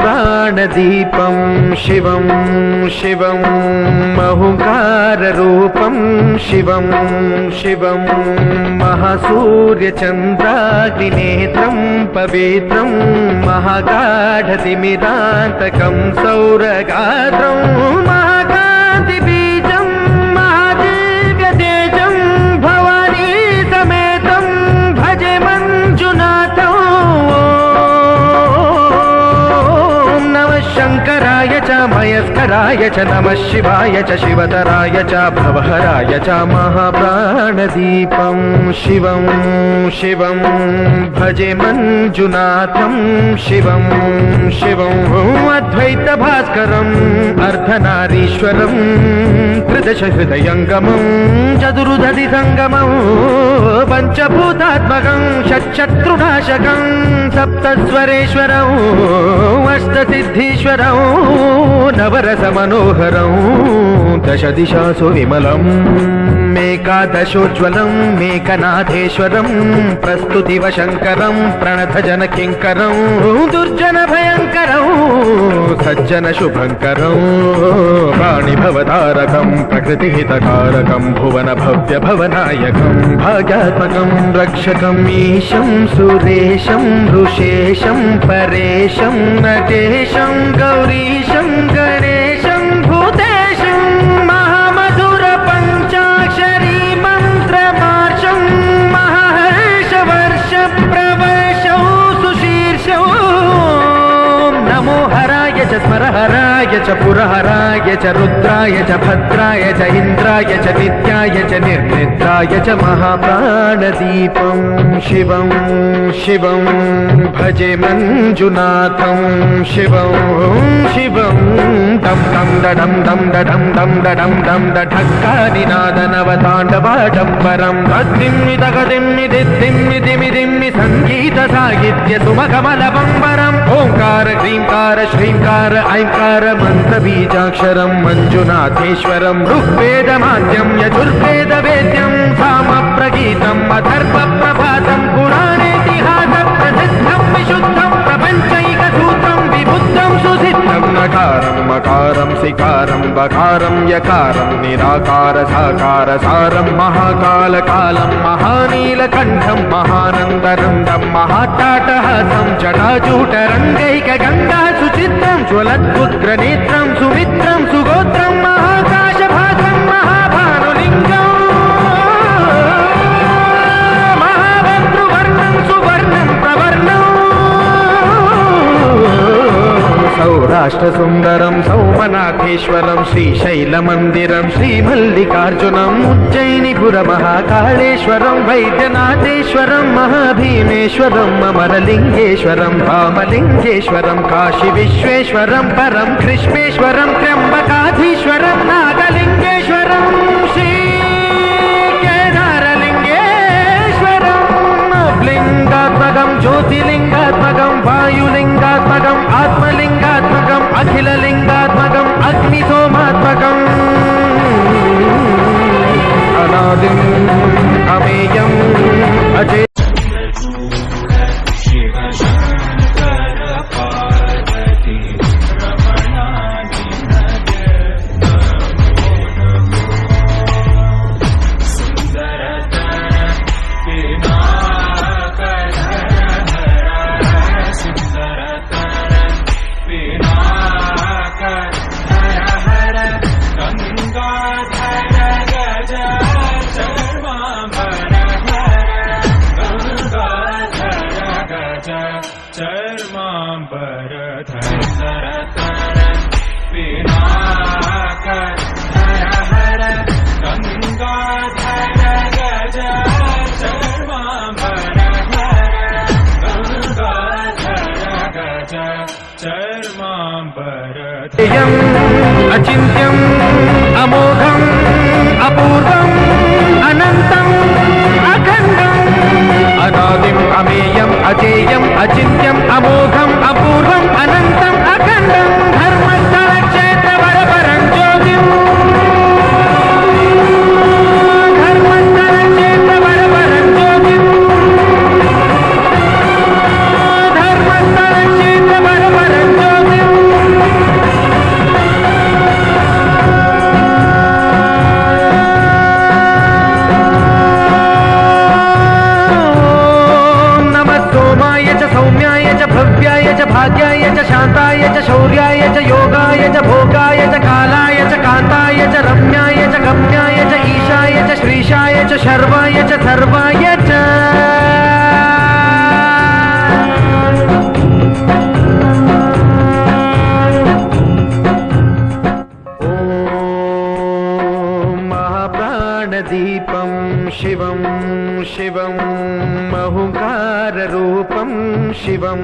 महाप्राणदीपं शिवं शिवं महुकाररूपं शिवं शिवं महासूर्यचन्द्राग्निनेत्रं पवित्रं महागाढतिमिरान्तकं सौरगात्रं महाकान्तिबीजं శంకరాయ చ నమ శివాయ చ శివతరాయ చ భవహరాయ చ మహాప్రాణదీపం శివం శివం భజే మంజునాథం శివం శివం అద్వైత భాస్కరం అర్ధనారీశ్వరం త్రిదశ హృదయంగమం చతురుధది సంగమం పంచభూతాత్మకం షట్శత్రునాశకం సప్తస్వరేశ్వరం అష్టసిద్ధీశ్వరం నవర రసమనోహరం దశ దిశాసు విమలం. మేకాదశోజ్వలం మేకనాథేశ్వరం ప్రస్తుతివ శంకరం ప్రణతజన కింకరం దుర్జన భయంకరం సజ్జన శుభంకరం ప్రాణిభవతారకం ప్రకృతిహితకారకం భువన భవ్య భవనాయకం భాగ్యాత్మకం రక్షకం ఈశం సురేశం ఋషేశం పరేశం నటేశం గౌరీశం च स्मरहराय च पुरहराय च रुद्राय च भद्राय च इन्द्राय च नित्याय च निर्निद्राय च महाप्राणदीपं शिवं शिवं भजे मञ्जुनाथं शिवं शिवं दं दं डडं दं डडं दं डडं दं डढक्कानिनादनवताण्डवाडम्बरं तद्दिम्मि तगदिम्मि दिद्दिम्मि दिमि दिम्मि सङ्गीतसाहित्य सुमकमलबम्बरम् ఓంకార హ్రీంకార శ్రీంకార ఐంకార మంత్ర బీజాక్షరం మంజునాథేశ్వరం ఋగ్వేద మాధ్యం యజుర్వేద వేద్యం సామ ప్రగీతం అధర్వ ప్రభా సికారం బకారం యకారం నిరాకార సాకార సారం మహాకాల మహాకాళకాలం మహానీలకంఠం మహానందరందం మహాటాటహాసం జటాజూటరంగైక గంగా సుచిత్రం జ్వలద్గుగ్రనేత్రం సుమిత్రం సుగోత్ర సుందరం సౌమనాథేశ్వరం శ్రీశైలమందిరం శ్రీమల్లికార్జునం ఉజ్జయినిపుర మహాకాళేశ్వరం వైద్యనాథేశ్వరం మహాభీమేశ్వరం అమరలింగేశ్వరం రామలింగేశ్వరం కాశీ విశ్వేశ్వరం పరం కృష్ణేశ్వరం త్ర్యంబకాధీశ్వరం నాగలింగేశ్వరం శ్రీ జ్యోతిలింగాత్మకం వాయులింగాత్మకం ఆత్మలింగ అఖిలలింగాత్మకం అగ్నిసోమాత్మకం. అనాదిం అమేయం అజే अजय चर्माम्बरधर पिनाकर हर हर गङ्गाधर गज चर्माम्बरधर गङ्गाधर गज चर्माम्बरधर यम् अचिन्त्यम् अमोघम् अपूर्वम् अनन्तम् శర్వాయ చ సర్వాయ చ దీపం శివం శివం మహుకారూపం శివం